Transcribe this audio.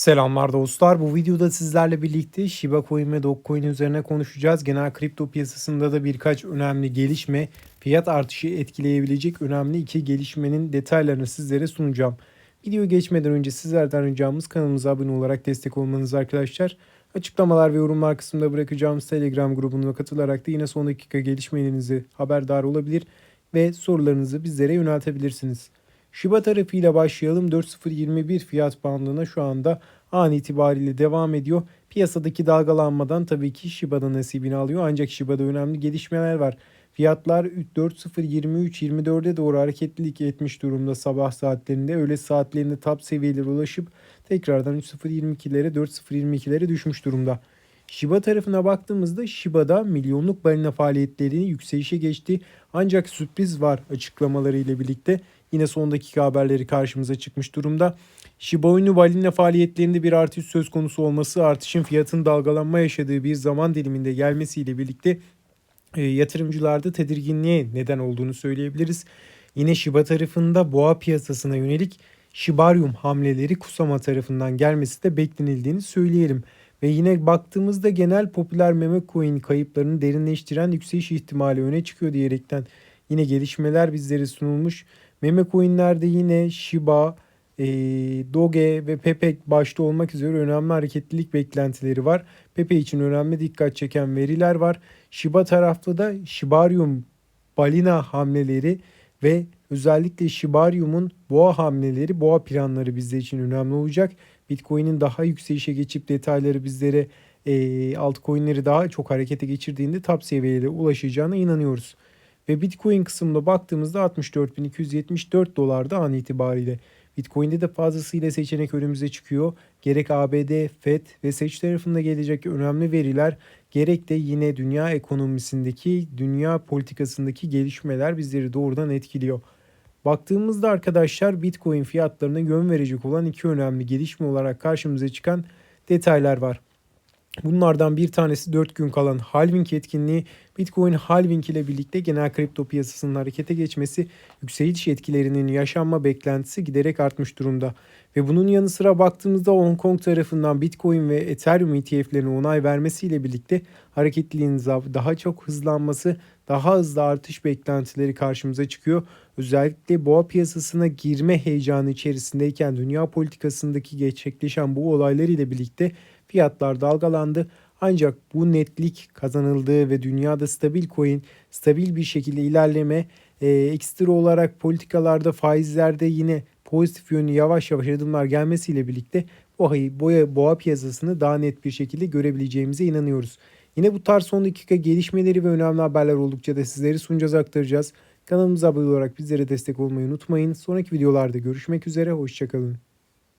Selamlar dostlar. Bu videoda sizlerle birlikte Shiba Coin ve Dogecoin üzerine konuşacağız. Genel kripto piyasasında da birkaç önemli gelişme, fiyat artışı etkileyebilecek önemli iki gelişmenin detaylarını sizlere sunacağım. Video geçmeden önce sizlerden ricamız kanalımıza abone olarak destek olmanız arkadaşlar. Açıklamalar ve yorumlar kısmında bırakacağımız Telegram grubuna katılarak da yine son dakika gelişmelerinizi haberdar olabilir ve sorularınızı bizlere yöneltebilirsiniz. Shiba tarafıyla başlayalım. 4.021 fiyat bandına şu anda an itibariyle devam ediyor. Piyasadaki dalgalanmadan tabii ki Shiba'da nasibini alıyor. Ancak Shiba'da önemli gelişmeler var. Fiyatlar 4.023-24'e doğru hareketlilik etmiş durumda sabah saatlerinde. Öğle saatlerinde top seviyelere ulaşıp tekrardan 3.022'lere 4.022'lere düşmüş durumda. Shiba tarafına baktığımızda Shiba'da milyonluk balina faaliyetlerini yükselişe geçti. Ancak sürpriz var açıklamaları ile birlikte. Yine son dakika haberleri karşımıza çıkmış durumda. Shiba Inu balina faaliyetlerinde bir artış söz konusu olması artışın fiyatın dalgalanma yaşadığı bir zaman diliminde gelmesiyle birlikte e, yatırımcılarda tedirginliğe neden olduğunu söyleyebiliriz. Yine Shiba tarafında boğa piyasasına yönelik Shibarium hamleleri Kusama tarafından gelmesi de beklenildiğini söyleyelim. Ve yine baktığımızda genel popüler meme coin kayıplarını derinleştiren yükseliş ihtimali öne çıkıyor diyerekten yine gelişmeler bizlere sunulmuş. Meme coinlerde yine Shiba, e, Doge ve Pepe başta olmak üzere önemli hareketlilik beklentileri var. Pepe için önemli dikkat çeken veriler var. Shiba tarafta da Shibarium balina hamleleri ve özellikle Shibarium'un boğa hamleleri, boğa planları bizler için önemli olacak. Bitcoin'in daha yükselişe geçip detayları bizlere e, altcoin'leri daha çok harekete geçirdiğinde top seviyelere ulaşacağına inanıyoruz. Ve Bitcoin kısmında baktığımızda 64.274 dolarda an itibariyle. Bitcoin'de de fazlasıyla seçenek önümüze çıkıyor. Gerek ABD, FED ve seç tarafında gelecek önemli veriler gerek de yine dünya ekonomisindeki, dünya politikasındaki gelişmeler bizleri doğrudan etkiliyor. Baktığımızda arkadaşlar Bitcoin fiyatlarına yön verecek olan iki önemli gelişme olarak karşımıza çıkan detaylar var. Bunlardan bir tanesi 4 gün kalan halving etkinliği Bitcoin halving ile birlikte genel kripto piyasasının harekete geçmesi yükseliş etkilerinin yaşanma beklentisi giderek artmış durumda. Ve bunun yanı sıra baktığımızda Hong Kong tarafından Bitcoin ve Ethereum ETF'lerine onay vermesiyle birlikte hareketliliğin daha çok hızlanması, daha hızlı artış beklentileri karşımıza çıkıyor. Özellikle boğa piyasasına girme heyecanı içerisindeyken dünya politikasındaki gerçekleşen bu olaylar ile birlikte fiyatlar dalgalandı. Ancak bu netlik kazanıldığı ve dünyada stabil coin, stabil bir şekilde ilerleme, e, ekstra olarak politikalarda, faizlerde yine pozitif yönlü yavaş yavaş adımlar gelmesiyle birlikte boğayı, boğa, boğa piyasasını daha net bir şekilde görebileceğimize inanıyoruz. Yine bu tarz son dakika gelişmeleri ve önemli haberler oldukça da sizleri sunacağız aktaracağız. Kanalımıza abone olarak bizlere destek olmayı unutmayın. Sonraki videolarda görüşmek üzere. Hoşçakalın.